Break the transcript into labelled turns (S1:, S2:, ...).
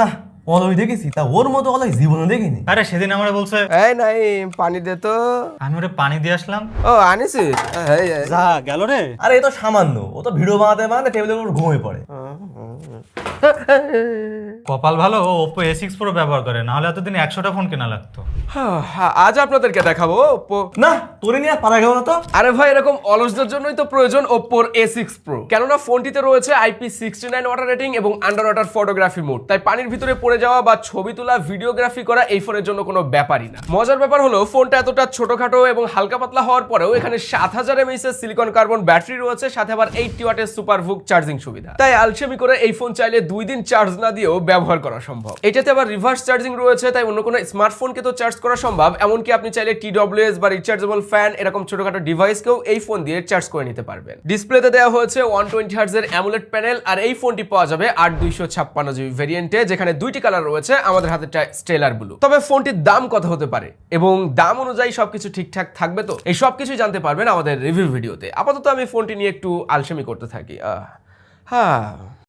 S1: না অলয় দেখেছি তা ওর মতো অলয় জীবনে দেখিনি।
S2: আরে সেদিন আমরা বলছে
S3: এই নাই পানি দে তো।
S2: আমি ওরে পানি দিয়ে আসলাম।
S3: ও এই।
S4: যা গেল রে।
S1: আরে এ তো সামান্য ও তো ভিডিও বানাতে বানাতে টেবিলের উপর ঘুমিয়ে পড়ে।
S2: কপাল ভালো ও ওপো এ সিক্স প্রো ব্যবহার করে নাহলে এতদিন একশোটা ফোন কেনা লাগতো।
S3: হ্যাঁ, আজ আপনাদেরকে দেখাবো ওপ্পো
S1: না তোরে নিয়ে পারা গেল না তো?
S3: আরে ভাই, এরকম অলসদের জন্যই তো প্রয়োজন ওপ্পোর এ সিক্স প্রো কেননা ফোনটিতে রয়েছে IP sixty nine water rating এবং আন্ডার ওয়াটার ফটোগ্রাফি মোড তাই পানির ভিতরে পড়ে যাওয়া বা ছবি তোলা ভিডিওগ্রাফি করা এই ফোনের জন্য কোনো ব্যাপারই না। মজার ব্যাপার হলো ফোনটা এতটা ছোটখাটো এবং হালকা পাতলা হওয়ার পরেও এখানে সাত হাজার এমএইচ এর সিলিকন কার্বন ব্যাটারি রয়েছে, সাথে আবার এইটটি ওয়াটের সুপার ভুক চার্জিং সুবিধা। তাই আলসেমি করে এই ফোন চাইলে দুই দিন চার্জ না দিয়েও ব্যবহার করা সম্ভব। এটাতে আবার রিভার্স চার্জিং রয়েছে, তাই অন্য কোনো স্মার্টফোনকে তো চার্জ করা সম্ভব, এমনকি আপনি চাইলে টিডব্লিউএস বা রিচার্জেবল ফ্যান এরকম ছোটখাটো ডিভাইসকেও এই ফোন দিয়ে চার্জ করে নিতে পারবেন। ডিসপ্লেতে দেওয়া হয়েছে ওয়ান টোয়েন্টি হার্জের অ্যামুলেট প্যানেল আর এই ফোনটি পাওয়া যাবে আট দুইশো ছাপ্পান্ন জিবি ভেরিয়েন্টে যেখানে দুইটি কালার রয়েছে, আমাদের হাতে স্টেলার ব্লু তবে ফোনটির দাম কত হতে পারে এবং দাম অনুযায়ী সবকিছু ঠিকঠাক থাকবে তো? এই সব কিছুই জানতে পারবেন আমাদের রিভিউ ভিডিওতে আপাতত আমি ফোনটি নিয়ে একটু আলসেমি করতে থাকি। হ্যাঁ